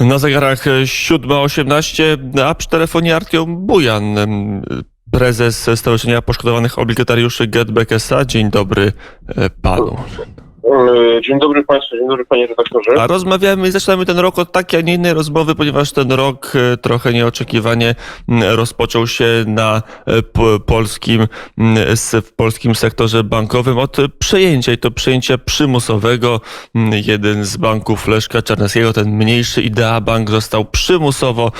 Na zegarach 7.18, a przy telefonie Artiom Bujan, prezes Stowarzyszenia Poszkodowanych Obligatariuszy GetBack S.A. Dzień dobry e, panu. E, Dzień dobry Państwu, dzień dobry Panie redaktorze. A rozmawiamy i zaczynamy ten rok od takiej, a nie innej rozmowy, ponieważ ten rok e, trochę nieoczekiwanie rozpoczął się na e, polskim, w polskim sektorze bankowym od przejęcia i to przejęcia przymusowego. Jeden z banków Leszka Czarneckiego, ten mniejszy Idea Bank został przymusowo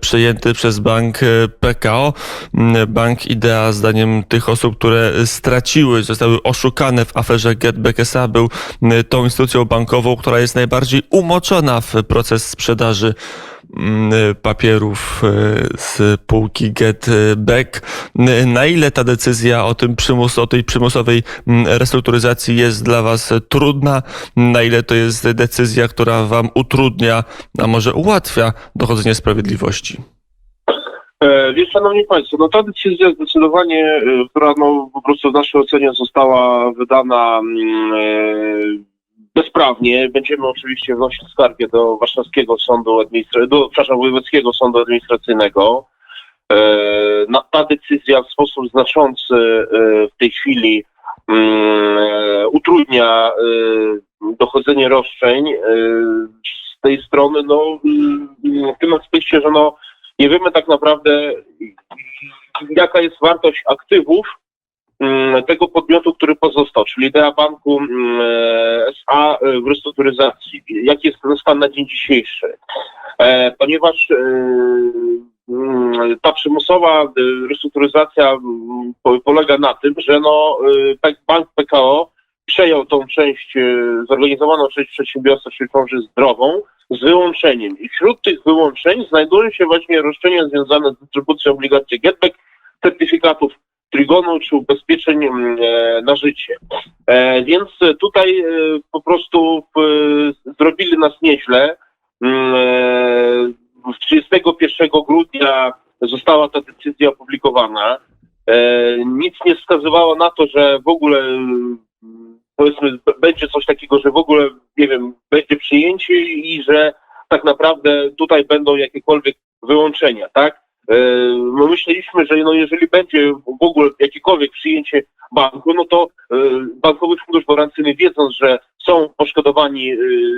przejęty przez bank PKO. Bank Idea, zdaniem tych osób, które straciły, zostały oszukane w aferze GetBack S.A. był tą instytucją bankową, która jest najbardziej umoczona w proces sprzedaży m, papierów e, z półki GetBack. M, Na ile ta decyzja o tym przymus, o tej przymusowej m, restrukturyzacji jest dla Was trudna? Na ile to jest decyzja, która Wam utrudnia, a może ułatwia dochodzenie sprawiedliwości? E, Więc Szanowni Państwo, no ta decyzja zdecydowanie, e, która no po prostu w naszej ocenie została wydana mm, e, bezprawnie. Będziemy oczywiście wnosić skargę do Warszawskiego Sądu Administracyjnego, przepraszam, Wojewódzkiego Sądu Administracyjnego. Ta decyzja w sposób znaczący w tej chwili mm, utrudnia dochodzenie roszczeń z tej strony, no mm, w tym aspekcie, że no nie wiemy tak naprawdę, jaka jest wartość aktywów mm, tego podmiotu, który pozostał, czyli idea banku mm, e, SA w restrukturyzacji. Jaki jest ten stan na dzień dzisiejszy? E, Ponieważ e, mm, ta przymusowa e, restrukturyzacja po- polega na tym, że no, e, bank PKO przejął tą część, e, zorganizowaną część przedsiębiorstwa, czyli rzecz zdrową, z wyłączeniem. I wśród tych wyłączeń znajdują się właśnie roszczenia związane z dystrybucją obligacji GetBack, certyfikatów Trigonu czy ubezpieczeń mm, e, na życie. E, więc tutaj e, po prostu zrobili nas nieźle. Mm, e, 31 grudnia została ta decyzja opublikowana. Nic nie wskazywało na to, że w ogóle mm, powiedzmy będzie coś takiego, że w ogóle nie wiem, będzie przyjęcie i że tak naprawdę tutaj będą jakiekolwiek wyłączenia, tak? E, My myśleliśmy, że no jeżeli będzie w ogóle jakiekolwiek przyjęcie banku, no to e, Bankowy Fundusz Gwarancyjny wiedząc, że są poszkodowani e,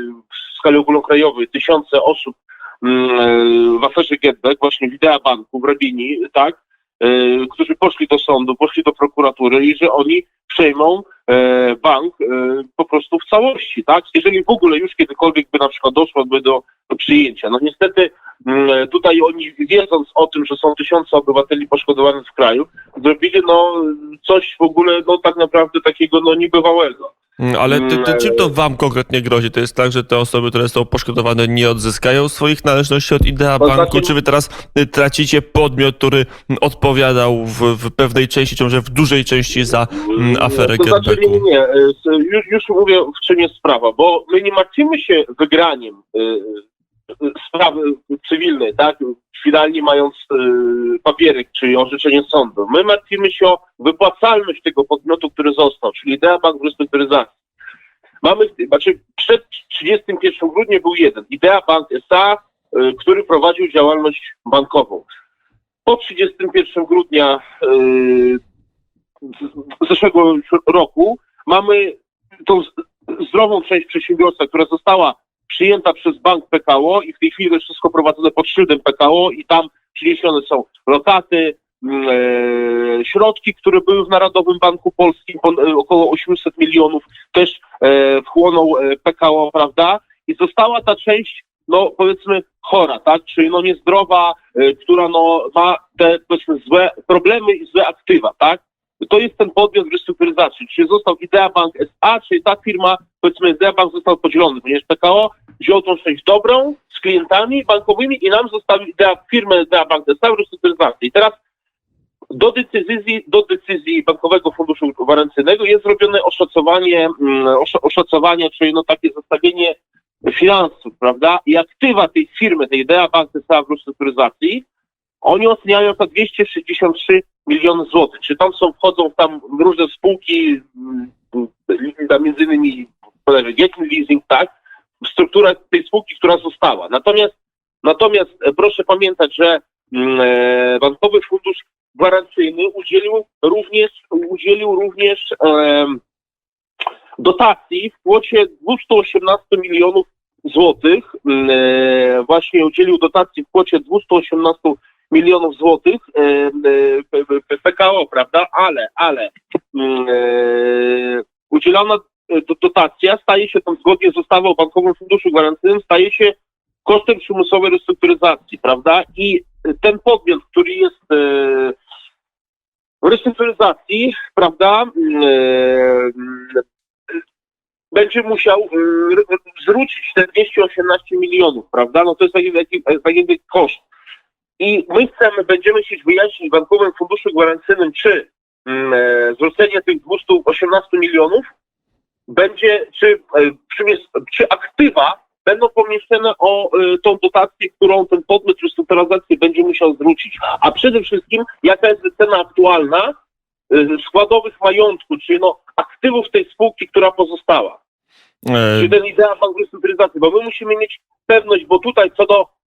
w skali ogólnokrajowej tysiące osób mm, w aferze GetBack, właśnie w Idea Banku, w Rabini, tak? E, którzy poszli do sądu, poszli do prokuratury i że oni przejmą e, bank e, po prostu w całości, tak? Jeżeli w ogóle już kiedykolwiek by na przykład doszło by do, do przyjęcia. No niestety mm, tutaj oni wiedząc o tym, że są tysiące obywateli poszkodowanych w kraju, zrobili no coś w ogóle no tak naprawdę takiego no niebywałego. Mm, Ale ty, ty, Mm, czym to wam konkretnie grozi? To jest tak, że te osoby, które są poszkodowane, nie odzyskają swoich należności od Idea Banku? znaczy- Czy wy teraz y, tracicie podmiot, który mm, odpowiadał w, w pewnej części, czy może w dużej części za aferę To znaczy, nie, nie, s- Już, już mówię, w czym jest sprawa, bo my nie martwimy się wygraniem e, sprawy cywilnej, tak? Finalnie mając e, papierek, czyli orzeczenie sądu. My martwimy się o wypłacalność tego podmiotu, który został, czyli Idea Bank restrukturyzacji. Mamy, znaczy przed 31 grudnia był jeden, Idea Bank S.A., e, który prowadził działalność bankową. Po 31 grudnia z- zeszłego roku mamy tą zdrową część przedsiębiorstwa, która została przyjęta przez bank PKO i w tej chwili to jest wszystko prowadzone pod szyldem PKO i tam przyniesione są lokaty, mm, e, środki, które były w Narodowym Banku Polskim, e, około 800 milionów też e, wchłonął e, PKO, prawda? I została ta część, no powiedzmy chora, tak? Czyli no niezdrowa, e, która no ma te powiedzmy złe problemy i złe aktywa, tak? To jest ten podmiot restrukturyzacji. Czy został Idea Bank SA, czy ta firma, powiedzmy Idea Bank został podzielony, ponieważ PKO wziął tą część dobrą z klientami bankowymi i nam zostawił Idea, firmę Idea Bank SA w restrukturyzacji. I teraz do decyzji, do decyzji Bankowego Funduszu Gwarancyjnego jest zrobione oszacowanie, mm, osza- oszacowanie, czyli no takie zestawienie finansów, prawda? I aktywa tej firmy, tej Idea Bank SA w restrukturyzacji, oni oceniają to 263 miliony złotych. Czy tam są, wchodzą tam różne spółki, mm, tam między innymi Getting Leasing, tak? Struktura tej spółki, która została. Natomiast Natomiast e, proszę pamiętać, że mm, e, Bankowy Fundusz Gwarancyjny udzielił również, udzielił również dotacji w kwocie 218 milionów złotych. Mm, e, Właśnie udzielił dotacji w kwocie 218 milionów złotych P- P- PKO, prawda? Ale, ale e, udzielona e, do- dotacja staje się tam zgodnie z ustawą o Bankowym Funduszu Gwarancyjnym staje się kosztem przymusowej restrukturyzacji, prawda? I ten podmiot, który jest e, w restrukturyzacji, prawda, będzie musiał zwrócić te 218 milionów, prawda? No to jest taki, taki, taki koszt. I my chcemy, będziemy chcieć wyjaśnić Bankowym Funduszu Gwarancyjnym, czy mm, e, zwrócenie tych 218 milionów będzie, czy, e, czy aktywa będą pomieszczone o e, tą dotację, którą ten podmiot restrukturyzacji będzie musiał zwrócić. A przede wszystkim, jaka jest cena aktualna składowych majątku, czyli no, aktywów tej spółki, która pozostała. E, Czyli ten idea banku restrukturyzacji, bo my musimy mić pewność, bo tutaj co do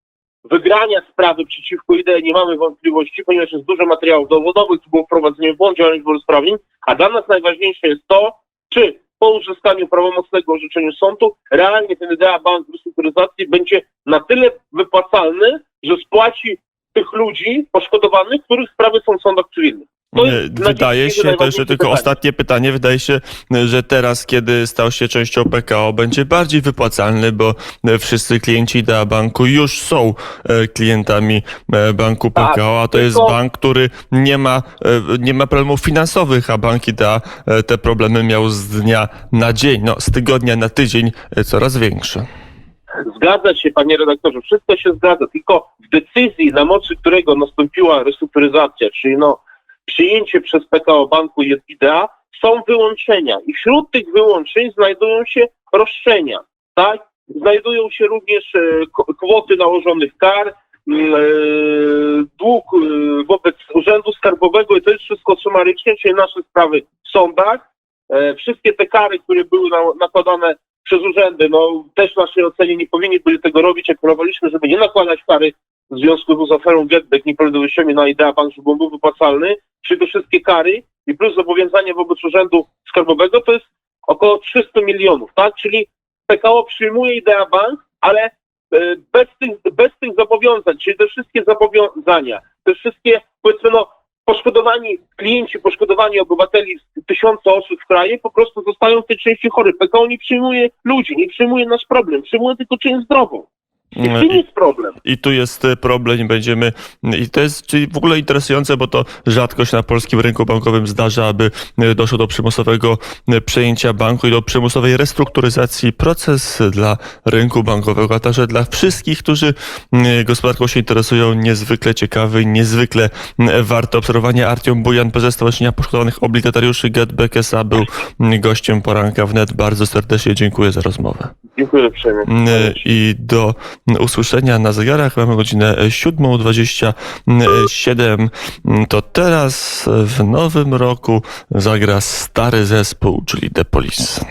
wygrania sprawy przeciwko idei nie mamy wątpliwości, ponieważ jest dużo materiałów dowodowych, było wprowadzenie w błąd, działanie sprawnień, a dla nas najważniejsze jest to, czy po uzyskaniu prawomocnego orzeczenia sądu realnie ten idea bank restrukturyzacji będzie na tyle wypłacalny, że spłaci tych ludzi poszkodowanych, których sprawy są w sądach cywilnych. Na Wydaje się, to jeszcze tylko pytanie. ostatnie pytanie, wydaje się, że teraz, kiedy stał się częścią PKO, będzie bardziej wypłacalny, bo wszyscy klienci Idea Banku już są e, klientami e, banku Tak, PKO, a to jest bank, który nie ma, e, nie ma problemów finansowych, a bank Idea te problemy miał z dnia na dzień, no z tygodnia na tydzień coraz większe. Zgadza się, panie redaktorze, wszystko się zgadza, tylko w decyzji, na mocy którego nastąpiła restrukturyzacja, czyli no, przyjęcie przez PKO Banku jest idea, są wyłączenia i wśród tych wyłączeń znajdują się roszczenia, tak? Znajdują się również e, kwoty nałożonych kar, e, dług e, wobec Urzędu Skarbowego i to jest wszystko sumarycznie, czyli nasze sprawy w sądach. Wszystkie te kary, które były na, nakładane przez urzędy, no też w naszej ocenie nie powinni byli tego robić, apelowaliśmy, żeby nie nakładać kary w związku z aferą Getback nieprawidłowościami na idea bank, żeby on był wypłacalny, czyli te wszystkie kary i plus zobowiązanie wobec urzędu skarbowego to jest około 300 milionów, tak? Czyli PKO przyjmuje idea bank, ale e, bez tych, bez tych zobowiązań, czyli te wszystkie zobowiązania, te wszystkie, powiedzmy no, poszkodowani klienci, poszkodowani obywateli, tysiące osób w kraju po prostu zostają w tej części chory. PKO nie przyjmuje ludzi, nie przyjmuje nasz problem, przyjmuje tylko część zdrową. I tym I- jest problem. I tu jest e, problem i będziemy, i to jest czyli w ogóle interesujące, bo to rzadko się na polskim rynku bankowym zdarza, aby e, doszło do przymusowego e, przejęcia banku i do przymusowej restrukturyzacji. Proces dla rynku bankowego, a także dla wszystkich, którzy gospodarką się interesują, niezwykle ciekawy niezwykle m, warto obserwowania. Artiom Bujan, prezes Stowarzyszenia Poszkodowanych Obligatariuszy GetBack S.A. był gościem poranka wnet. Bardzo serdecznie dziękuję za rozmowę. Dziękuję uprzejmie. Mm, I do usłyszenia na zegarach mamy godzinę 7.27. To teraz w nowym roku zagra stary zespół, czyli The Police.